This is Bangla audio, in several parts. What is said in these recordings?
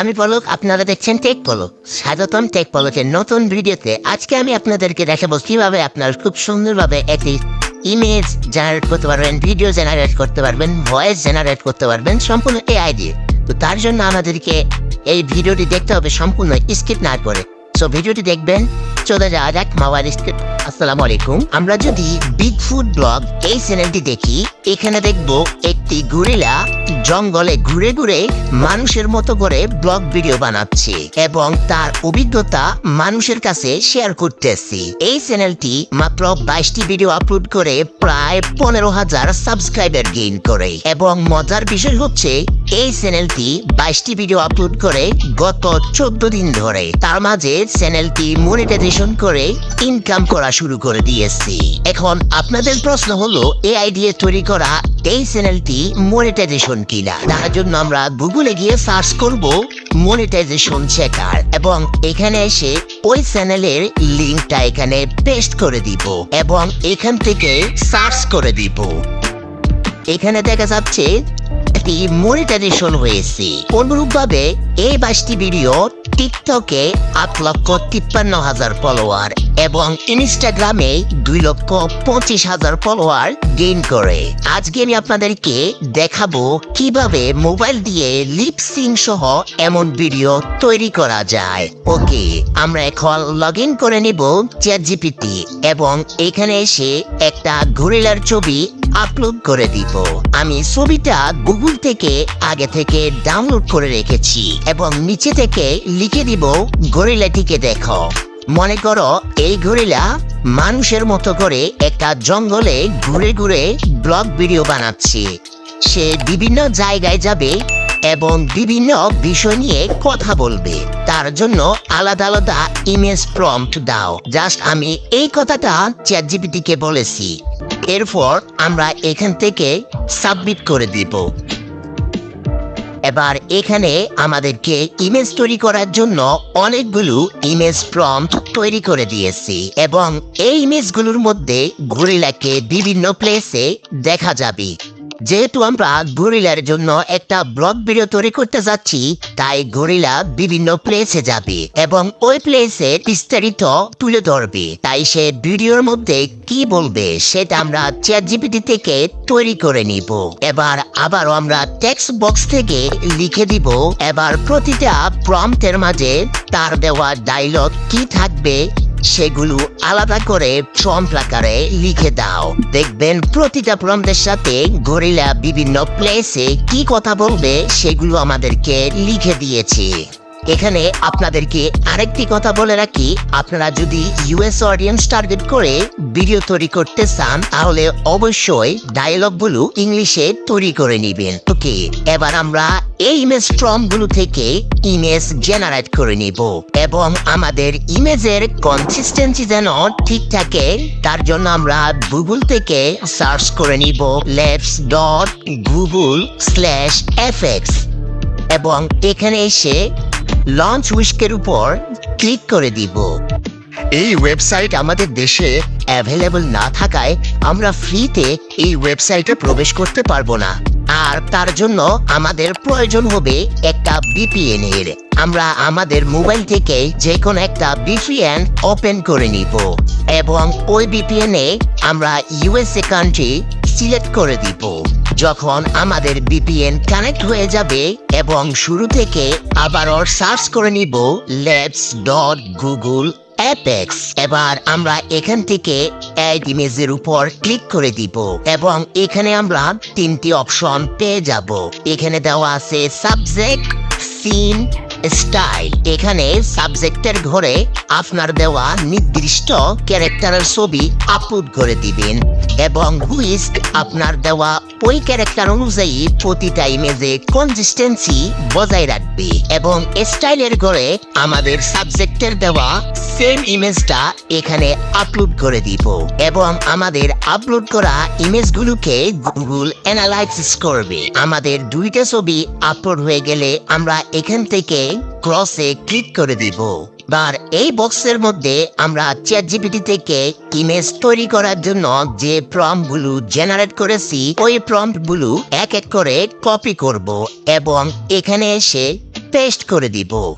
আমি পলক, আপনারা দেখছেন টেক পলক স্বাগতম টেক পলকের নতুন ভিডিওতে। আজকে আমি আপনাদেরকে দেখাবো কীভাবে আপনার খুব সুন্দরভাবে একটি ইমেজ জেনারেট করতে পারবেন ভিডিও জেনারেট করতে পারবেন ভয়েস জেনারেট করতে পারবেন সম্পূর্ণ এআই দিয়ে। তো তার জন্য আমাদেরকে এই ভিডিওটি দেখতে হবে সম্পূর্ণ স্কিপ না করে। সো ভিডিওটি দেখবেন, চলে যাওয়া যাক মোবাইল স্ক্রিপ্ট। আসসালামু আলাইকুম আমরা যদি বিগ ফুড ব্লগ এই চ্যানেলটি দেখি, এখানে দেখব একটি গরিলা জঙ্গলে ঘুরে ঘুরে মানুষের মতো করে ব্লগ ভিডিও বানাচ্ছে এবং তার অভিজ্ঞতা মানুষের কাছে শেয়ার করতেছি। এই চ্যানেলটি মাত্র বাইশটি ভিডিও আপলোড করে প্রায় পনেরো হাজার সাবস্ক্রাইবার গেইন করে এবং মজার বিষয় হচ্ছে, এই চ্যানেলটি বাইশটি ভিডিও আপলোড করে গত চোদ্দ দিন ধরে। তার মাঝে চ্যানেলটি মনিটাইজেশন করে ইনকাম করা শুরু করে দিয়েছি। এখন আপনাদের প্রশ্ন হলো এআই দিয়ে তৈরি করা এই চ্যানেলটি মনিটাইজেশন কিনা? তার জন্য আমরা গুগলে গিয়ে সার্চ করব মনিটাইজেশন চেকার এবং এখানে এসে ওই চ্যানেলের লিঙ্কটা এখানে পেস্ট করে দিব এবং এখান থেকে সার্চ করে দিব। এখানে দেখা যাচ্ছে একটি মনিটাইজেশন হয়েছে। অনুরূপভাবে এই বাসটি ভিডিও টিকটকে আট লক্ষ তিপ্পান্ন হাজার ফলোয়ার এবং ইনস্টাগ্রামে দুই লক্ষ পঁচিশ হাজার ফলোয়ার গেইন করে। আজকে আমি আপনাদেরকে দেখাবো কীভাবে মোবাইল দিয়ে লিপসিং সহ এমন ভিডিও তৈরি করা যায়। ওকে আমরা এখন লগ ইন করে নিব চ্যাট জিপিটি এবং এখানে এসে একটা গরিলার ছবি আপলোড করে দিব। আমি ছবিটা গুগল থেকে আগে থেকে ডাউনলোড করে রেখেছি এবং নিচে থেকে লিখে দিব, গরিলাটিকে দেখো। মনে করো, এই গরিলা মানুষের মতো করে একটা জঙ্গলে ঘুরে ঘুরে ব্লগ ভিডিও বানাচ্ছে। সে বিভিন্ন জায়গায় যাবে এবং বিভিন্ন বিষয় নিয়ে কথা বলবে। তার জন্য আলাদা আলাদা ইমেজ প্রম্পট দাও। জাস্ট আমি এই কথাটা চ্যাট জিপিটিকে বলেছি। এরপর আমরা এখান থেকে সাবমিট করে দিব। এবার এখানে আমাদেরকে ইমেজ তৈরি করার জন্য অনেকগুলো ইমেজ প্রম্পট তৈরি করে দিয়েছি এবং এই ইমেজগুলোর মধ্যে গরিলাকে বিভিন্ন প্লেসে দেখা যাবে। যেহেতু আমরা গরিলার জন্য একটা ব্লগ ভিডিও তৈরি করতে যাচ্ছি, তাই গরিলা বিভিন্ন প্লেসে যাবে এবং ওই প্লেসে বিস্তারিত তুলে ধরবে। তাই সে ভিডিওর মধ্যে কি বলবে, সেটা আমরা চ্যাট জিপিটি থেকে তৈরি করে নিব। এবার আবারও আমরা টেক্সট বক্স থেকে লিখে দিব। এবার প্রতিটা প্রম্পটের মাঝে তার দেওয়া ডায়লগ কি থাকবে সেগুলো আলাদা করে ট্রম্প আকারে লিখে দাও। দেখবেন প্রতিটা প্রম্পটের সাথে গরিলা বিভিন্ন প্লেসে কি কথা বলবে সেগুলো আমাদেরকে লিখে দিয়েছে। এখানে আপনাদেরকে আরেকটি কথা বলে রাখি। আপনারা যদি ইউএস অডিয়েন্স টার্গেট করে ভিডিও তৈরি করতে চান, তাহলে অবশ্যই ডায়লগ ডায়লগগুলো ইংলিশে তৈরি করে নিবেন। ওকে, এবার আমরা এই ইমেজগুলো থেকে ইমেজ জেনারেট করে নিব। এবং আমাদের ইমেজের কনসিস্টেন্সি যেন ঠিক থাকে, তার জন্য আমরা গুগল থেকে সার্চ করে নিব labs dot Google slash FX এবং এখানে এসে লঞ্চ উইস্কের উপর ক্লিক করে দিব। এই ওয়েবসাইট আমাদের দেশে অ্যাভেলেবল না থাকায় আমরা ফ্রিতে এই ওয়েবসাইটে প্রবেশ করতে পারব না। আর তার জন্য আমাদের প্রয়োজন হবে একটা বিপিএন এর। আমরা আমাদের মোবাইল থেকে যে কোনো একটা বিপিএন ওপেন করে নিব। এবং ওই বিপিএন এ আমরা ইউএসএ কান্ট্রি সিলেক্ট করে দিব। যখন আমাদের বিপিএন কানেক্ট হয়ে যাবে এবং শুরু থেকে আবারও সার্চ করে নিব লেটস ডট গুগল অ্যাপেক্স এবার আমরা এখান থেকে অ্যাড ইমেজের উপর ক্লিক করে দিব এবং এখানে আমরা তিনটি অপশন পেয়ে যাব। এখানে দেওয়া আছে সাবজেক্ট সিন স্টাইল এখানে সাবজেক্টের ঘরে আপনার দেওয়া নির্দিষ্ট ক্যারেক্টারের ছবি আপলোড করে দিবেন। এবং হুইস্ক আপনার দেওয়া ওই ক্যারেক্টার অনুযায়ী প্রতিটা ইমেজে কনসিস্টেন্সি বজায় রাখবে এবং স্টাইলের ঘরে আমাদের সাবজেক্টের দেওয়া সেম ইমেজটা এখানে আপলোড করে দিব এবং আমাদের আপলোড করা ইমেজগুলোকে গুগল অ্যানালাইসিস করবে। আমাদের দুইটা ছবি আপলোড হয়ে গেলে আমরা এখান থেকে ক্রসে ক্লিক করে দিব। আর এই বক্সের মধ্যে আমরা চ্যাট জিপিটি থেকে ইমেজ তৈরি করার জন্য যে প্রম্পটগুলো জেনারেট করেছি, ওই প্রম্পটগুলো এক এক করে কপি করব এবং এখানে এসে পেস্ট করে দিব।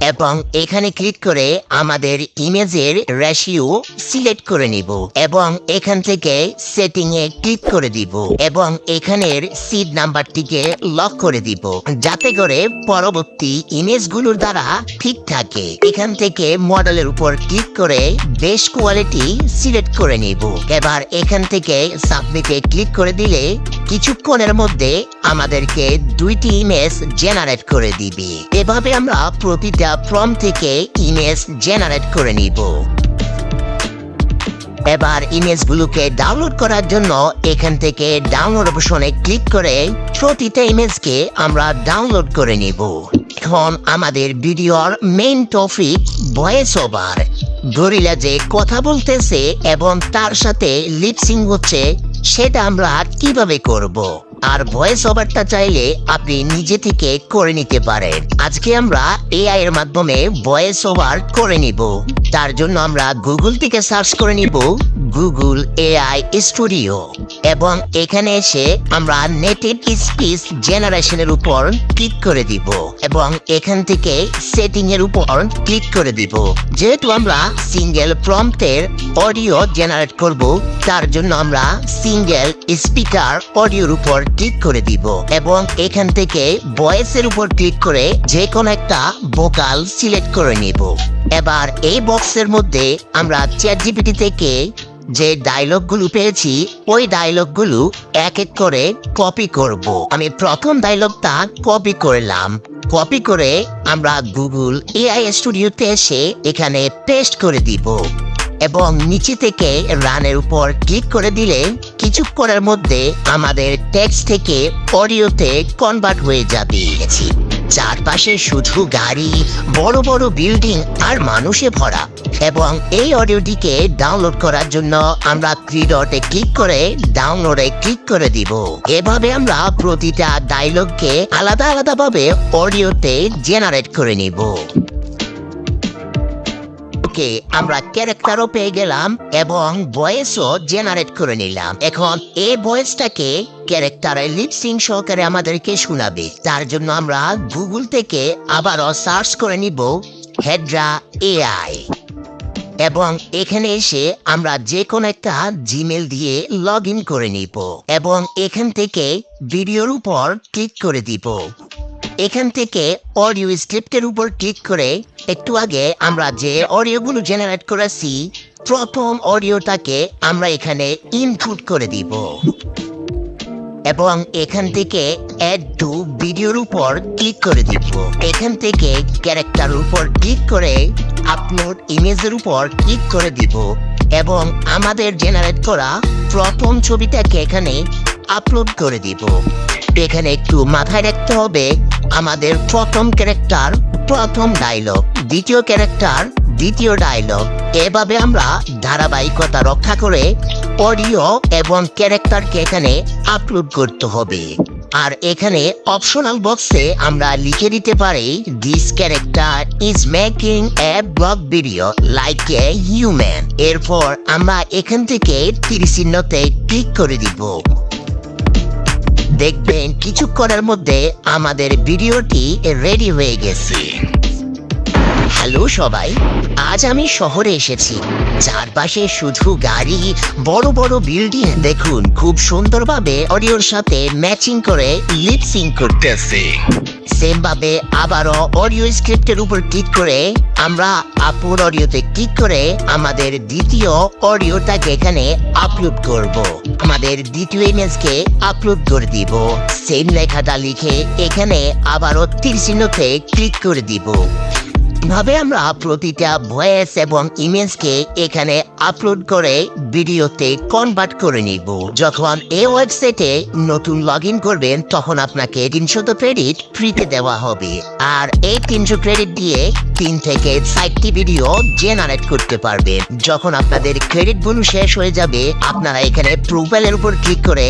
এবং এখানে ক্লিক করে আমাদের ইমেজের রেশিও সিলেক্ট করে নিব এবং এখান থেকে সেটিং এ ক্লিক করে দিব এবং এখানের সিড নাম্বারটিকে লক করে দিব যাতে করে পরবর্তী ইমেজগুলোর দ্বারা ঠিক থাকে। এখান থেকে মডেলের উপর ক্লিক করে বেশ কোয়ালিটি সিলেক্ট করে নিব। এবার এখান থেকে সাবমিটে ক্লিক করে দিলে কিছুক্ষণের মধ্যে আমাদেরকে দুইটি ইমেজ জেনারেট করে দিবে। এভাবে আমরা প্রতিটা ফর্ম থেকে ইমেজ জেনারেট করে নিব। এবার ইমেজগুলোকে ডাউনলোড করার জন্য এখান থেকে ডাউনলোড অপশনে ক্লিক করে প্রতিটা ইমেজকে আমরা ডাউনলোড করে নিব। এখন আমাদের ভিডিওর main topic voice over gorilla যে কথা বলতেছে এবং তার সাথে লিপসিং হচ্ছে সেটা আমরা কীভাবে করব। আর ভয়েস ওভারটা চাইলে আপনি নিজে থেকে করে নিতে পারেন। আজকে আমরা এআই এর মাধ্যমে ভয়েস ওভার করে নিব। তার জন্য আমরা গুগল থেকে সার্চ করে নিব গুগল এআই স্টুডিও এবং এখানে এসে আমরা নেটেড স্পিচ জেনারেশনের উপর ক্লিক করে দিব। এবং এখান থেকে সেটিং এর উপর ক্লিক করে দিব। যেহেতু আমরা সিঙ্গেল প্রম্পটের অডিও জেনারেট করব, তার জন্য আমরা সিঙ্গেল স্পিকার অডিওর উপর ক্লিক করে দিব এবং এখান থেকে ভয়েসের উপর ক্লিক করে যে কোনো একটা ভোকাল সিলেক্ট করে নিব। এবার এই বক্সের মধ্যে আমরা চ্যাট জিপিটি থেকে যে ডায়লগগুলো পেয়েছি, ওই ডায়লগগুলো এক এক করে কপি করব। আমি প্রথম ডায়লগটা কপি করলাম। কপি করে আমরা গুগল এআই স্টুডিওতে এসে এখানে পেস্ট করে দিব। এবং নিচে থেকে রানের উপর ক্লিক করে দিলে কিছুক্ষণের মধ্যে আমাদের টেক্সট থেকে অডিওতে কনভার্ট হয়ে যাবে। চারপাশে শুধু গাড়ি, বড় বড় বিল্ডিং আর মানুষে ভরা এবং এই অডিওটিকে ডাউনলোড করার জন্য আমরা থ্রি ডটে ক্লিক করে ডাউনলোডে ক্লিক করে দিব। এভাবে আমরা প্রতিটা ডায়লগকে আলাদা আলাদাভাবে অডিওতে জেনারেট করে নিব। ওকে আমরা ক্যারেক্টারও পেয়ে গেলাম এবং ভয়েসও জেনারেট করে নিলাম। এখন এই ভয়েসটাকে ক্যারেক্টারের লিপসিং সহকারে আমাদেরকে শোনাবে। তার জন্য আমরা গুগল থেকে আবারও সার্চ করে নিব হেড্রা এআই এবং এখানে এসে আমরা যে কোনো একটা জিমেল দিয়ে লগ ইন করে নিব। এবং এখান থেকে ভিডিওর উপর ক্লিক করে দিব। এখান থেকে অডিও স্ক্রিপ্টের উপর ক্লিক করে একটু আগে আমরা যে অডিওগুলো জেনারেট করেছি, প্রথম অডিওটাকে আমরা এখানে ইনপুট করে দিব। এবং এখান থেকে অ্যাড টু ভিডিওর উপর ক্লিক করে দিব। এখান থেকে ক্যারেক্টার উপর ক্লিক করে আপলোড ইমেজের উপর ক্লিক করে দিব। এবং আমাদের জেনারেট করা প্রথম ছবিটাকে এখানে আপলোড করে দিব। এখানে একটু মাথায় রাখতে হবে আমাদের প্রথম ক্যারেক্টার, প্রথম ডায়লগ দ্বিতীয় ক্যারেক্টার, দ্বিতীয় ডায়লগ এভাবে আমরা ধারাবাহিকতা রক্ষা করে অডিও এবং ক্যারেক্টারকে এখানে আপলোড করতে হবে। আর এখানে অপশনাল বক্সে আমরা লিখে দিতে পারি this character is making a blog video like a human এরপর আমরা এখান থেকে তিরিশ চিহ্নতে ক্লিক করে দিব। দেখবেন কিছুক্ষণের মধ্যে আমাদের ভিডিওটি রেডি হয়ে গেছে। হ্যালো সবাই, আজ আমি শহরে এসেছি। চারপাশে শুধু গাড়ি, বড় বড় বিল্ডিং দেখুন, খুব সুন্দরভাবে অডিওর সাথে ম্যাচিং করে লিপসিং করতেছে। সেম ভাবে আবারও অডিও স্ক্রিপ্টের উপর ক্লিক করে আমরা আপলোড অডিওতে ক্লিক করে আমাদের দ্বিতীয় অডিওটাকে এখানে আপলোড করব। আমাদের দ্বিতীয় ইমেজকে আপলোড করে দিব সেম লেখাটা লিখে এখানে আবারও তীর চিহ্নতে ক্লিক করে দিব ভাবে আমরা প্রতিটা ভয়েস এবং ইমেজকে এখানে আপলোড করে ভিডিওতে কনভার্ট করে নিব? যখন এই ওয়েবসাইটে নতুন লগ ইন করবেন, তখন আপনাকে তিনশো ক্রেডিট ফ্রিতে দেওয়া হবে। আর এই তিনশো ক্রেডিট দিয়ে তিন থেকে ষাটটি ভিডিও জেনারেট করতে পারবেন। যখন আপনাদের ক্রেডিটগুলো শেষ হয়ে যাবে, আপনারা এখানে প্রোফাইলের উপর ক্লিক করে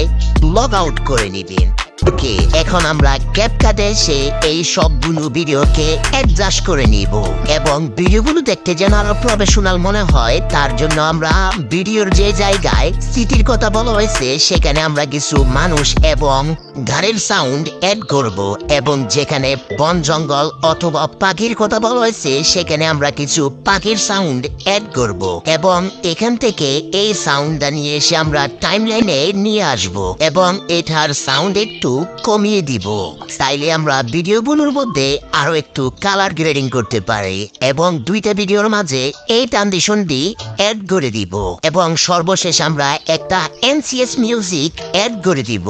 লগ আউট করে নেবেন। ওকে এখন আমরা ক্যাপকাটে এসে এই সবগুলো ভিডিওকে অ্যাডজাস্ট করে নিব এবং ভিডিওগুলো দেখতে যেন আরও প্রফেশনাল মনে হয়, তার জন্য আমরা ভিডিওর যে জায়গায় স্মৃতির কথা বলা হয়েছে, সেখানে আমরা কিছু মানুষ এবং গাড়ির সাউন্ড অ্যাড করব এবং যেখানে বন, জঙ্গল অথবা পাখির কথা বলা হয়েছে, সেখানে আমরা কিছু পাখির সাউন্ড অ্যাড করব এবং এখান থেকে এই সাউন্ডটা নিয়ে এসে আমরা টাইমলাইনে নিয়ে আসব এবং এটার সাউন্ড একটু কমিয়ে দিব তাইলে আমরা ভিডিওগুলোর মধ্যে আরও একটু কালার গ্রেডিং করতে পারি এবং দুইটা ভিডিওর মাঝে এই ট্রানজিশনটি অ্যাড করে দিব এবং সর্বশেষ আমরা একটা এনসিএস মিউজিক অ্যাড করে দিব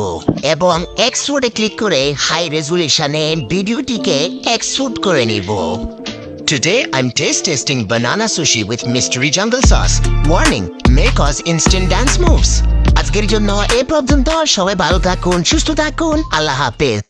এবং এক্সপোর্টে ক্লিক করে হাই রেজুলেশনে ভিডিওটিকে এক্সপোর্ট করে নিব Today, I'm taste testing banana sushi with mystery jungle sauce. Warning, may cause instant dance moves. আজকের জন্য এ পর্যন্ত। সবাই ভালো থাকুন সুস্থ থাকুন। আল্লাহ হাফেজ।